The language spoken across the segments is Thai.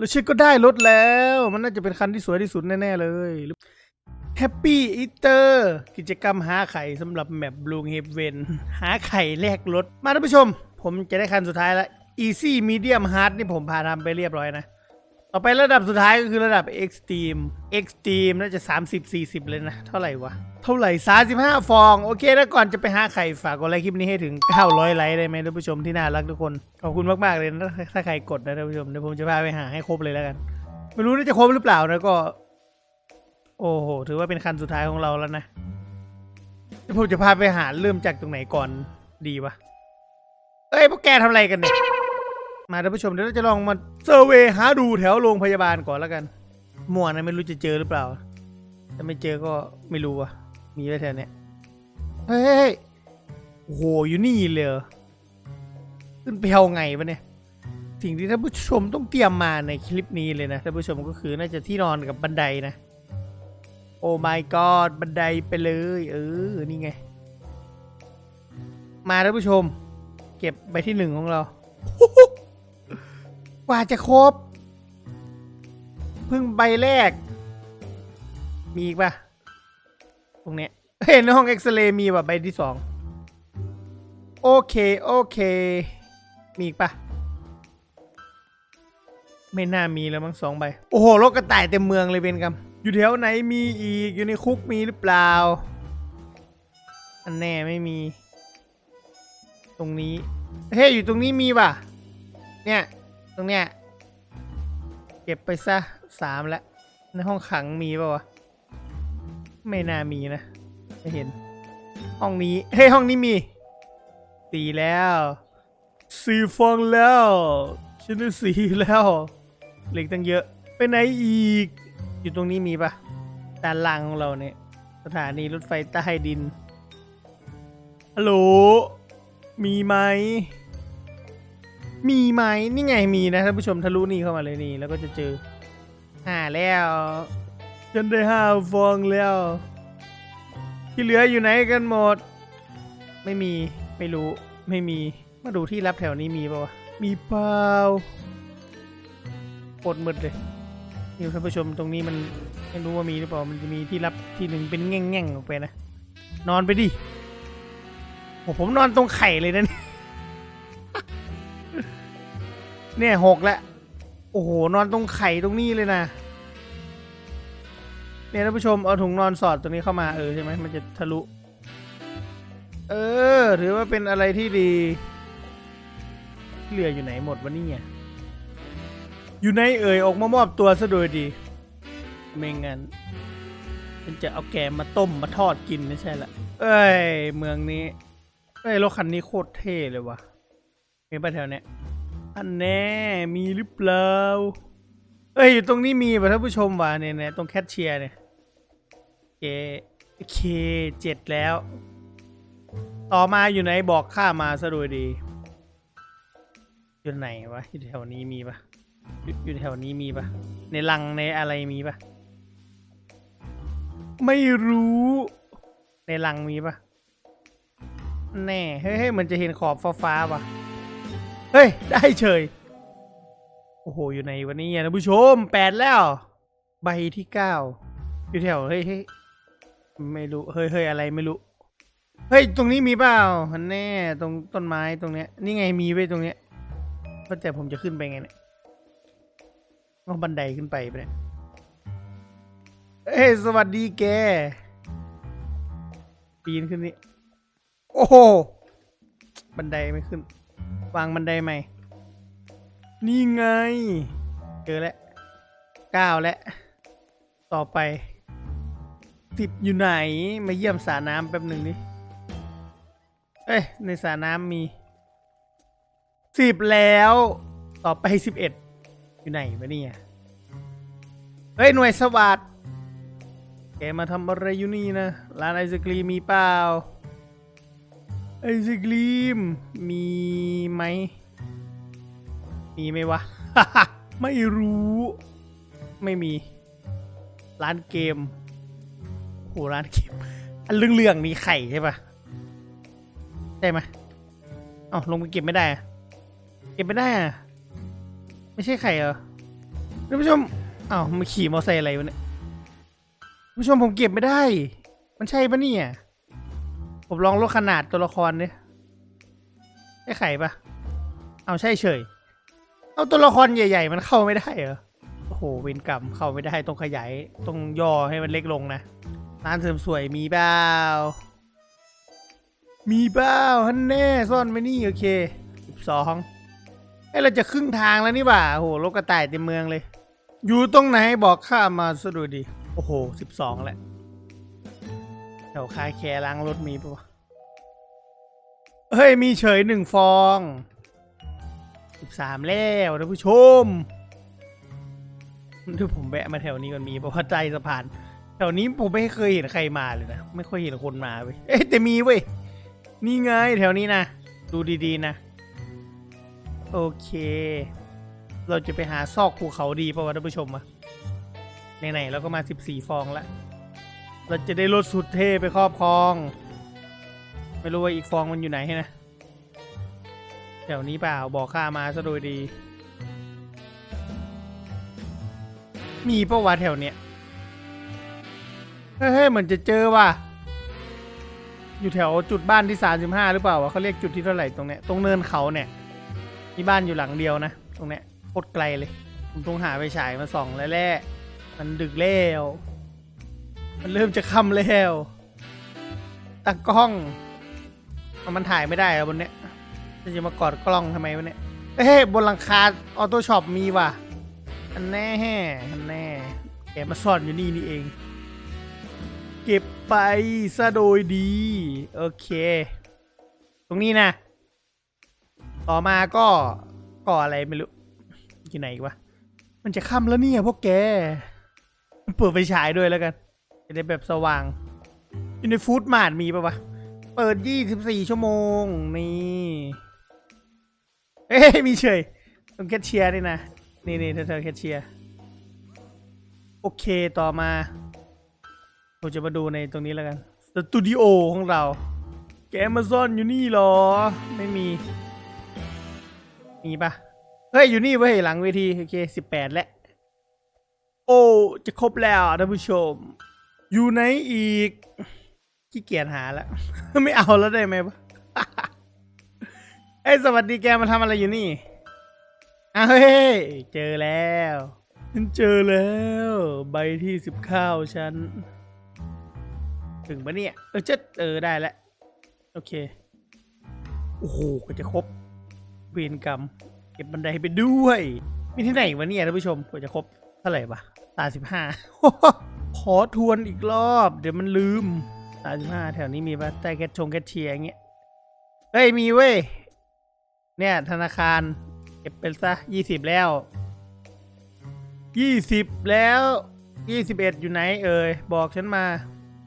แล้วชิดก็ได้รถแล้ว มันน่าจะเป็นคันที่สวยที่สุดแน่ ๆ เลยแฮปปี้อีเตอร์กิจกรรมหาไข่สำหรับแมปบลูเฮเวนหาไข่แลกรถ มาท่านผู้ชม ผมจะได้คันสุดท้ายละ Easy Medium Hard นี่ผมพาทำไปเรียบร้อยนะ ต่อไประดับสุดท้ายก็คือระดับ Extreme Extreme น่าจะ 30 40 เลยนะ เท่าไหร่วะ เท่าไหร่ 35 ฟอง โอเคแล้วก่อนจะไปหาไข่ฝากกดไลค์คลิปนี้ให้ถึง 900 ไลค์ได้ไหมท่านผู้ชมที่น่ารักทุกคน ขอบคุณมาก ๆ เลยนะ ถ้าใครกดนะท่านผู้ชม เดี๋ยวผมจะพาไปหาให้ครบเลยแล้วกัน ไม่รู้น่าจะครบหรือเปล่านะก็ โอ้โห ถือว่าเป็นคันสุดท้ายของเราแล้วนะเดี๋ยวผมจะพาไปหาเริ่มจากตรงไหนก่อนดีวะเอ้ยพวกแกทำอะไรกันเนี่ย มาท่านผู้ชมเดี๋ยวเราจะลองมาเซอร์เวยหาดูแถวโรงพยาบาลก่อนแล้วกันมั่วนะไม่รู้จะเจอหรือเปล่าถ้าไม่เจอก็ไม่รู้ว่ะ มีไว้แถวเนี้ยเฮ้ยโอ้โหอยู่นี่เลยขึ้นไปเอาไงวะเนี่ยสิ่งที่ท่านผู้ชมต้องเตรียมมาในคลิปนี้เลยนะท่านผู้ชมก็คือน่าจะที่นอนกับบันไดนะ โอ้ my god บันไดไปเลย เออ นี่ไง มาท่านผู้ชม เก็บใบที่หนึ่งของเรา กว่าจะครบเพิ่งใบแรก มีอีกปะตรงเนี้ยเห็นห้องเอ็กซเรย์มีแบบใบที่สองโอเค โอเค มีอีกปะไม่น่ามีแล้วมั้งสองใบ โอ้โหรถกระต่ายเต็มเมืองเลยเวนกรรมอยู่แถวไหนมีอีก อยู่ในคุกมีหรือเปล่า อันแน่ไม่มี ตรงนี้ เฮ้ยอยู่ตรงนี้มีป่ะ เนี่ย รงเนี้ยเก็บไปซะสามแล้วในห้องขังมีป่าวะ ไม่น่ามีนะ ไม่เห็น ห้องนี้ เฮ้ย ห้องนี้มีสีแล้วสีฟองแล้วฉันได้สีแล้วเหล็กตั้งเยอะ ไปไหนอีก อยู่ตรงนี้มีปะด้านล่างของเราเนี่ย สถานีรถไฟใต้ดินฮัลโหลมีไหม มีไหมนี่ไงมีนะท่านผู้ชมทะลุนี่เข้ามาเลยนี่ แล้วก็จะเจอห้าแล้วฉันได้ห้าฟองแล้ว ที่เหลืออยู่ไหนกันหมด ไม่มีไม่รู้ไม่มีมาดูที่รับแถวนี้มีปะวมีเปล่าปดหมดเลยนี่ท่านผู้ชมตรงนี้มันไม่รู้ว่ามีหรือเปล่ามันจะมีที่รับที่หนึ่งเป็นแง่งๆออกไปนะนอนไปดิโอ้ผมนอนตรงไข่เลยนะเนี่ย เนี่ยหกแล้วโอ้โห นอนตรงไข่ตรงนี้เลยนะ เนี่ยท่านผู้ชมเอาถุงนอนสอดตรงนี้เข้ามาเออใช่ไหมมันจะทะลุ เออ ถือว่าเป็นอะไรที่ดีเหลืออยู่ไหนหมดวะเนี่ยอยู่ในเอ่ยออกมามอบตัวซะโดยดี ไม่งั้นฉันจะเอาแกมาต้มมาทอดกินไม่ใช่ละ เอ้ย เมืองนี้ เอ้ยรถคันนี้โคตรเท่เลยวะมีปะแถวเนี้ย อันแน่มีหรือเปล่าเอ้ยอยู่ตรงนี้มีป่ะท่านผู้ชมวะเนี่ยเนี่ยตรงแคชเชียร์เนี่ยเคเคเจ็ดแล้ว ต่อมาอยู่ไหนบอกข้ามาซะโดยดี อยู่ไหนวะอยู่แถวนี้มีปะอยู่แถวนี้มีปะในลังในอะไรมีปะไม่รู้ในลังมีปะแน่เฮ้ยเฮ้ยมันจะเห็นขอบฟ้าฟ้าๆว่ะ เฮ้ย ได้เฉย โอ้โห อยู่ในวันนี้ท่านผู้ชมแปดแล้ว ใบที่เก้าอยู่แถวเฮ้ยเฮ้ยไม่รู้ เฮ้ยเฮ้ยอะไรไม่รู้ เฮ้ย ตรงนี้มีเปล่าแน่ ตรงต้นไม้ตรงเนี้ย นี่ไงมีไว้ตรงเนี้ยแต่ผมจะขึ้นไปไงเนี่ยต้องบันไดขึ้นไปไปเนี่ยเฮ้ย สวัสดีแก ปีนขึ้นนี่ โอ้โห บันไดไม่ขึ้น วางบันไดใหม่ นี่ไง เจอแล้วเก้าแล้ว ต่อไปสิบอยู่ไหน มาเยี่ยมสระน้ำแป๊บหนึ่งดิเอ้ย ในสระน้ำมีสิบแล้ว ต่อไปสิบเอ็ดอยู่ไหนวะเนี่ย เฮ้ย หน่วยสวัสดแกมาทำอะไรอยู่นี่นะ ร้านไอศกรีมมีเปล่า ไอศกรีม มีไหม มีไหมวะ ไม่รู้ ไม่มี ร้านเกมโหร้านเกม อันเรื่องๆนี้ไข่ใช่ปะได้ไหมเอ้าลงไปเก็บไม่ได้ เก็บไม่ได้อะไม่ใช่ไข่เหรอท่านผู้ชมอ้ามาขี่มอเตอร์ไซค์อะไรวะเนี่ยท่านผู้ชมผมเก็บไม่ได้ มันใช่ปะเนี่ย ผมลองลดขนาดตัวละครเนี่ยใช่ไข่ปะเอาใช่เฉย เอาตัวละครใหญ่ ๆ มันเข้าไม่ได้เหรอ โอ้โหเวรกรรมเข้าไม่ได้ต้องขยายต้องย่อให้มันเล็กลงนะร้านเสริมสวยมีเปล่ามีเปล่าฮันแน่ซ่อนไว้นี่โอเคสิบสองไอเราจะครึ่งทางแล้วนี่หว่าโอ้โหรถกระต่ายเต็มเมืองเลย อยู่ตรงไหนบอกข้ามาสะดุดีโอ้โหสิบสองแหละ แถวคาแคร์ล้างรถมีปะวะเฮ้ย มีเฉยหนึ่งฟองสิบสามแล้วท่านผู้ชมดูผมแวะมาแถวนี้ก่อนมีเพราะว่าใจสะพาน แถวนี้ผมไม่เคยเห็นใครมาเลยนะ ไม่ค่อยเห็นคนมาเว้ยเอ๊ะแต่มีเว้ย นี่ไงแถวนี้นะ ดูดีๆนะ โอเค เราจะไปหาซอกภูเขาดีป่าวะท่านผู้ชมอะไหนๆเราก็มา14ฟองแล้ว เราจะได้รถสุดเท่ไปครอบครอง ไม่รู้ว่าอีกฟองมันอยู่ไหนนะแถวนี้เปล่าบอกข้ามาซะโดยดี มีปะวะแถวเนี้ยเฮ้ยเหมือนจะเจอว่ะอยู่แถวจุดบ้านที่สามสิบห้าหรือเปล่าวะเขาเรียกจุดที่เท่าไหร่ตรงเนี้ยตรงเนินเขาเนี่ยมีบ้านอยู่หลังเดียวนะ ตรงเนี้ยโคตรไกลเลยผมต้องหาไปฉายมาส่องแล้วแหละมันดึกแล้ว มันเริ่มจะค่ำแล้วตากล้องเอามันถ่ายไม่ได้อะบนเนี้ยจะมากอดกล้องทำไมวะเนี่ยเฮ้ยบนหลังคาออโต้ช็อปมีว่ะอันแน่อันแน่แกมาซ่อนอยู่นี่นี่เอง เก็บไปซะโดยดี โอเค ตรงนี้นะ ต่อมาก็ก่ออะไรไม่รู้อยู่ไหนวะมันจะค่ำแล้วเนี่ยพวกแก เปิดไฟฉายด้วยแล้วกัน จะได้แบบสว่าง อยู่ในฟู้ดมาร์ทมีปะวะ เปิด24ชั่วโมง นี่ เอ้มีเฉยตรงแคชเชียร์นี่นะ นี่นี่เธอเธอแคชเชียร์โอเคต่อมาผมจะมาดูในตรงนี้แล้วกันสตูดิโอของเรา แกมาซ่อนอยู่นี่เหรอ ไม่มี มีปะเฮ้ย อยู่นี่เว้ยหลังเวที โอเคสิบแปดแล้ว โอ้ จะครบแล้วท่านผู้ชม อยู่ไหนอีกขี้เกียจหาแล้ว ไม่เอาแล้วได้ไหมวะเอ้สวัสดีแกมาทำอะไรอยู่นี่อ้าวเฮ้ยเจอแล้วฉันเจอแล้ว ใบที่สิบข้าวฉัน ถึงปะเนี่ย เออจะเออได้แล้ว โอเค โอ้โหก็จะครบเวรกรรม เก็บบันไดไปด้วย มีที่ไหนวะเนี่ยท่านผู้ชมกว่าจะครบเท่าไหร่ปะตาสิบห้า ขอทวนอีกรอบ เดี๋ยวมันลืมตาสิบห้าแถวนี้มีปะใต้แคชชงแคชเชียร์อย่างเงี้ยเฮ้ยมีเว้ย เนี่ย ธนาคารเก็บเป็นซะยี่สิบแล้วยี่สิบแล้วยี่สิบเอ็ดอยู่ไหนเอ่ยบอกฉันมา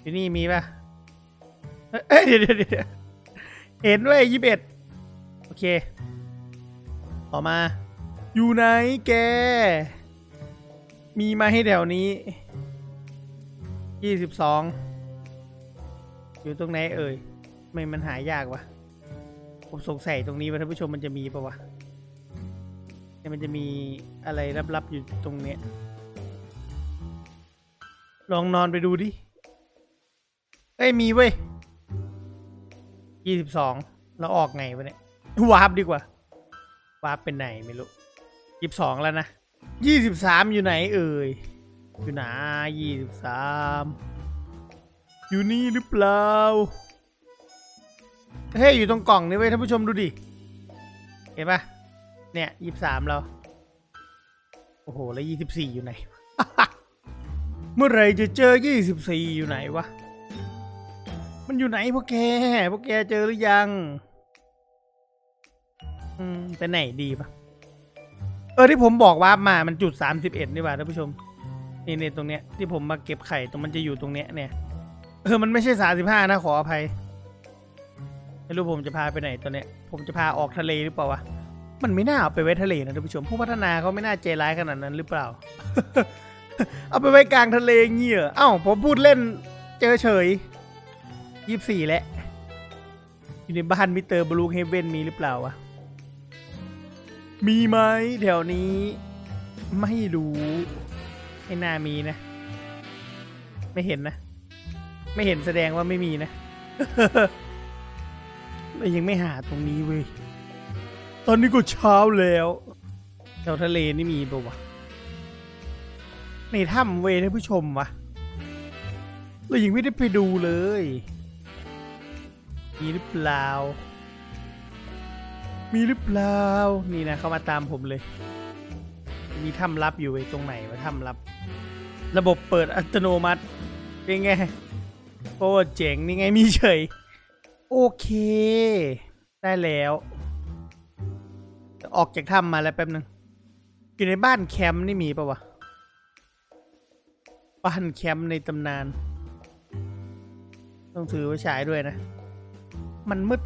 อยู่นี่มีปะเอ้ยเดี๋ยวเดี๋ยวเดี๋ยวเห็นเว้ยยี่สิบเอ็ดโอเค ต่อมา อยู่ไหนแก มีมาให้แถวนี้ ยี่สิบสองอยู่ตรงไหนเอ่ยไม่มันหายากวะผมสงสัยตรงนี้ว่าท่านผู้ชมมันจะมีปะวะเนี่ยมันจะมีอะไรลับๆอยู่ตรงเนี้ยลองนอนไปดูดิเอ้ยมีเว้ยยี่สิบสองเราออกไงวะเนี่ยวาร์ปดีกว่าวาร์ปเป็นไหนไม่รู้ยี่สิบสองแล้วนะยี่สิบสามอยู่ไหนเอ่ย อยู่ไหนยี่สิบสามอยู่นี่หรือเปล่า เฮ้ย อยู่ตรงกล่องนี่เว้ยท่านผู้ชมดูดิ เห็นปะเนี่ยยี่สิบสามเรา โอ้โห แล้วยี่สิบสี่อยู่ไหน เมื่อไรจะเจอยี่สิบสี่อยู่ไหนวะ มันอยู่ไหนพวกแก พวกแกเจอหรือยัง อืมไปไหนดีปะเออที่ผมบอกว่ามา มันจุดสามสิบเอ็ดนี่ว่าท่านผู้ชม นี่นี่ตรงเนี้ยที่ผมมาเก็บไข่ตรงมันจะอยู่ตรงเนี้ยเนี่ยเออมันไม่ใช่สามสิบห้านะขออภัยไม่รู้ผมจะพาไปไหนตอนเนี้ย ผมจะพาออกทะเลหรือเปล่าวะมันไม่น่าเอาไปไว้ทะเลนะท่านผู้ชมผู้พัฒนาเขาไม่น่าใจร้ายขนาดนั้นหรือเปล่า เอาไปไว้กลางทะเลเงี้ยเอ้าผมพูดเล่นเจอเฉยยี่สี่แหล้วอยู่ในบ้านมิสเตอร์บลูเฮเว่นมีหรือเปล่าวะมีไหมแถวนี้ ไม่รู้ ไม่น่ามีนะ ไม่เห็นนะ ไม่เห็นแสดงว่าไม่มีนะเรายังไม่หาตรงนี้เว้ย ตอนนี้ก็เช้าแล้วแถวทะเลนี่มีปะวะ ในถ้ำเว้ยท่านผู้ชมวะเรายังไม่ได้ไปดูเลย มีหรือเปล่า มีหรือเปล่า นี่นะ เขามาตามผมเลย มีถ้ำลับอยู่ไอ้ตรงไหนวะถ้ำลับ ระบบเปิดอัตโนมัติ เป็นไงโอ้เจ๋งนี่ไงมีเฉย โอเค ได้แล้ว ออกจากถ้ำมาแล้วแป๊บนึง อยู่ในบ้านแคมป์นี่มีปะวะ บ้านแคมป์ในตำนาน ต้องถือไว้ฉายด้วยนะ มันมืด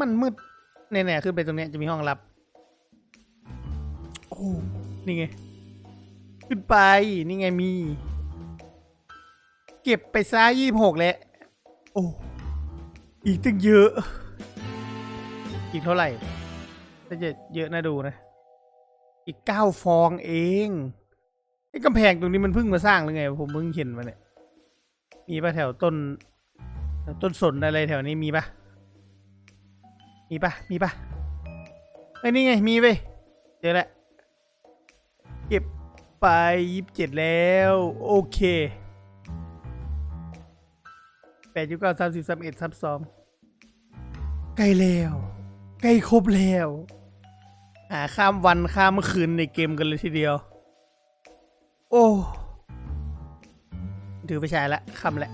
มันมืดเนี่ยๆขึ้นไปตรงเนี้ยจะมีห้องลับ โอ้ นี่ไง ขึ้นไป นี่ไงมี เก็บไปซ้ายยี่หกแล้ว โอ้ อีกตั้งเยอะ อีกเท่าไหร่ถ้าจะเยอะน่าดูนะ อีกเก้าฟองเองไอ้กำแพงตรงนี้มันเพิ่งมาสร้างหรือไง ผมเพิ่งเห็นมาเนี่ย มีปะแถวต้นแถวต้นสนอะไรแถวนี้มีปะมีปะมีปะไอ้ยนี่ไงมีไปเจอแล้วเก็บ ไปยี่สิบเจ็ดแล้ว โอเคแปดยี่สิบเก้าสามสิบสามเอ็ดสามสองใกล้แล้วใกล้ครบแล้วหาข้ามวันข้ามคืนในเกมกันเลยทีเดียว โอ้ถือไปใช้ละคำละ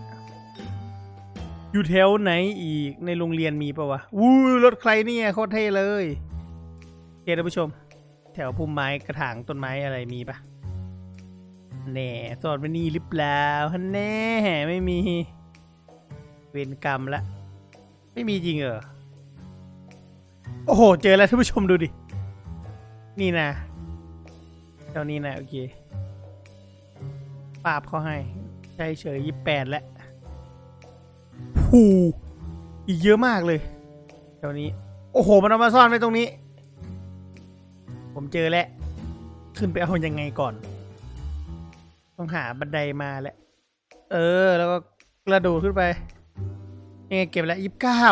อยู่แถวไหนอีกในโรงเรียนมีปะวะวู้รถใครเนี่ยโคตรเท่เลยโอเคท่านผู้ชม แถวพุ่มไม้กระถางต้นไม้อะไรมีปะ แน่สอดไว้นี่หรือเปล่าฮันแน่ไม่มี เวรกรรมละ ไม่มีจริงเหรอ โอ้โห เจอแล้วท่านผู้ชมดูดิ นี่นะแถวนี้นะโอเคปราบเขาให้ ใช่เฉยยี่แปดแล้วหูอีกเยอะมากเลยแถวนี้ โอ้โห มันเอามาซ่อนไว้ตรงนี้ ผมเจอแล้ว ขึ้นไปเอายังไงก่อน ต้องหาบันไดมาแหล้วเออ แล้วก็กระโดดขึ้นไปยังไงเก็บแล้วยี่สิบเก้า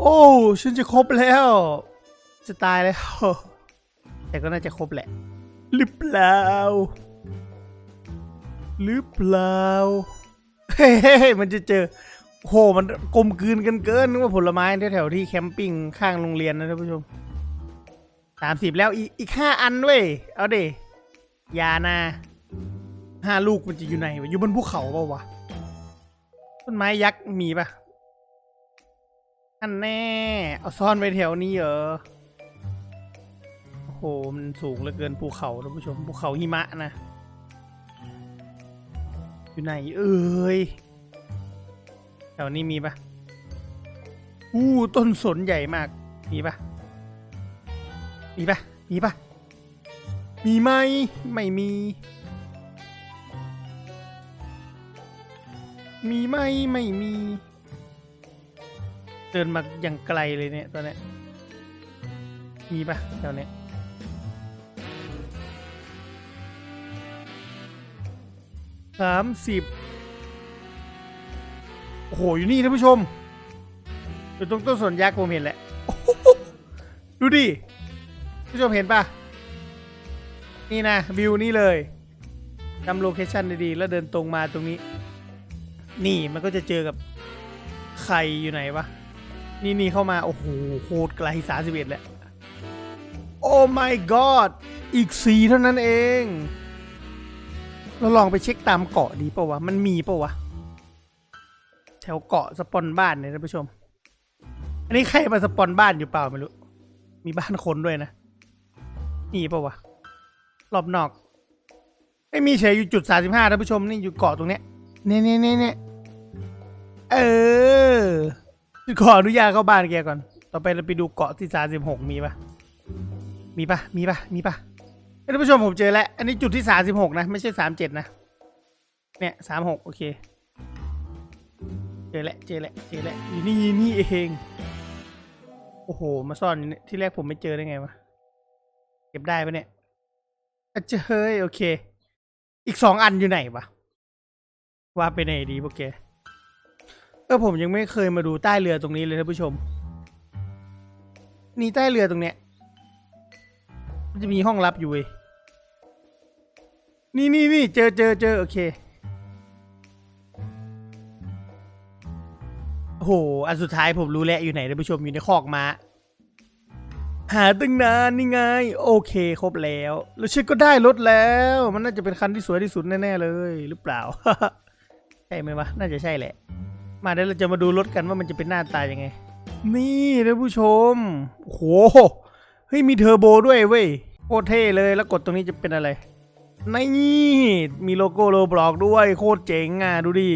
โอ้ฉันจะครบแล้ว จะตายแล้วแต่ก็น่าจะครบแหละ หรือเปล่า หรือเปล่า เฮ้ยมันจะเจอโหมันกลมกลืนกันเกินนึกว่าผลไม้แถวๆที่แคมปิ้งข้างโรงเรียนนะท่านผู้ชมสามสิบแล้วอีกอีห้าอันเว้ยเอาเยานาห้าลูกมันจะอยู่ไหนวะอยู่บนภูเขาเปล่าวะต้นไม้ยักษ์มีปะอันแน่ เอาซ่อนไว้แถวนี้เหรอโอ้โหมันสูงเหลือเกินภูเขาท่านผู้ชมภูเขาหิมะนะ อยู่ไหนเอ่ยแถวนี้มีปะอู้ต้นสนใหญ่มาก มีปะมีปะมีปะ มีไหม ไม่มี มีไหม ไม่มี เดินมาอย่างไกลเลยเนี่ยตอนเนี้ยมีปะแถวเนี้ยสามสิบโอ้โห อยู่นี่ท่านผู้ชม อยู่ตรงต้นสนยักษ์ผมเห็นแหละ ดูดิ ผู้ชมเห็นปะ นี่นะวิวนี่เลยจำโลเคชันดีๆแล้วเดินตรงมาตรงนี้ นี่มันก็จะเจอกับใครอยู่ไหนวะ นี่นี่เข้ามา โอ้โหโคตรไกลสาสิบเอ็ดแหล้วโอ้ my god อีกสีเท่านั้นเอง เราลองไปเช็คตามเกาะดีปะวะ มันมีปะวะ แถวเกาะสปอนบ้านเนี่ยท่านผู้ชม อันนี้ใครมาสปอนบ้านอยู่เปล่าไม่รู้ มีบ้านคนด้วยนะ นี่ปะวะ รอบนอกไม่มีเฉยอยู่จุดสาสิบห้าท่านผู้ชมนี่อยู่เกาะตรงเนี้ยเนี่ยเนี่ยเนี่ยเนี่ยเออขออนุญาตเข้าบ้านแกก่อน ต่อไปเราไปดูเกาะที่สาสิบหกมีปะมีปะมีปะมีปะท่านผู้ชมผมเจอแล้ว อันนี้จุดที่สาสิบหกนะ ไม่ใช่สามเจ็ดนะ เนี่ยสามหกโอเค เจอแล้วเจอแล้วเจอแล้วอยู่นี่นี่เองโอ้โห มาซ่อนที่แรกผมไม่เจอได้ไงวะ เก็บได้ปะเนี่ย อะเจเฮ้ย โอเค อีกสองอันอยู่ไหนวะว่าไปไหนดีพวกแกเออผมยังไม่เคยมาดูใต้เรือตรงนี้เลยท่านผู้ชม นี่ใต้เรือตรงเนี้ย มันจะมีห้องลับอยู่เว้ยนี่นี่นี่เจอเจอเจอโอเคโอ้โหอันสุดท้ายผมรู้แล้วอยู่ไหนท่านผู้ชมอยู่ในคอกม้า หาตั้งนานนี่ไง โอเคครบแล้วแล้วชิดก็ได้รถแล้ว มันน่าจะเป็นคันที่สวยที่สุดแน่ๆเลย หรือเปล่าใช่ไหมวะน่าจะใช่แหละ มาเดี๋ยวเราจะมาดูรถกันว่ามันจะเป็นหน้าตายังไง นี่ท่านผู้ชมโอ้โหเฮ้ยมีเทอร์โบด้วยเว้ยโคตรเท่เลยแล้วกดตรงนี้จะเป็นอะไรนี่มีโลโก้โลบล็อกด้วย โคตรเจ๋งอะดูดิ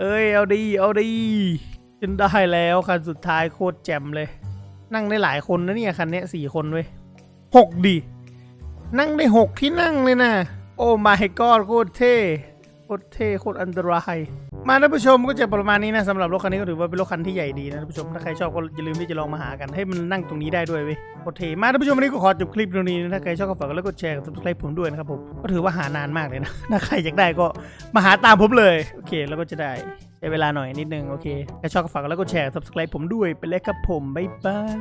เอ้ยเอาดีเอาดีจนได้แล้วคันสุดท้ายโคตรแจ่มเลย นั่งได้หลายคนนะเนี่ยคันนี้สี่คนเว้ยหกดินั่งได้หกที่นั่งเลยนะ โอ้ my god โคตรเท่ โคตรเท่ โคตรอันตราย มาท่านผู้ชมก็จะประมาณนี้นะสำหรับรถคันนี้ก็ถือว่าเป็นรถคันที่ใหญ่ดีนะท่านผู้ชมถ้าใครชอบก็อย่าลืมที่จะลองมาหากันให้มันนั่งตรงนี้ได้ด้วยเว้ยโคตรเทมาท่านผู้ชมวันนี้ก็ขอจบคลิปตรงนี้นะถ้าใครชอบก็ฝากกดไลค์กดแชร์กด subscribe ผมด้วยนะครับผมก็ถือว่าหานานมากเลยนะถ้าใครอยากได้ก็มาหาตามผมเลยโอเคแล้วก็จะได้ใช้เวลาหน่อยนิดนึงโอเคถ้าชอบก็ฝากกดไลค์กดแชร์ subscribe ผมด้วยไปเลยครับผมบ๊ายบาย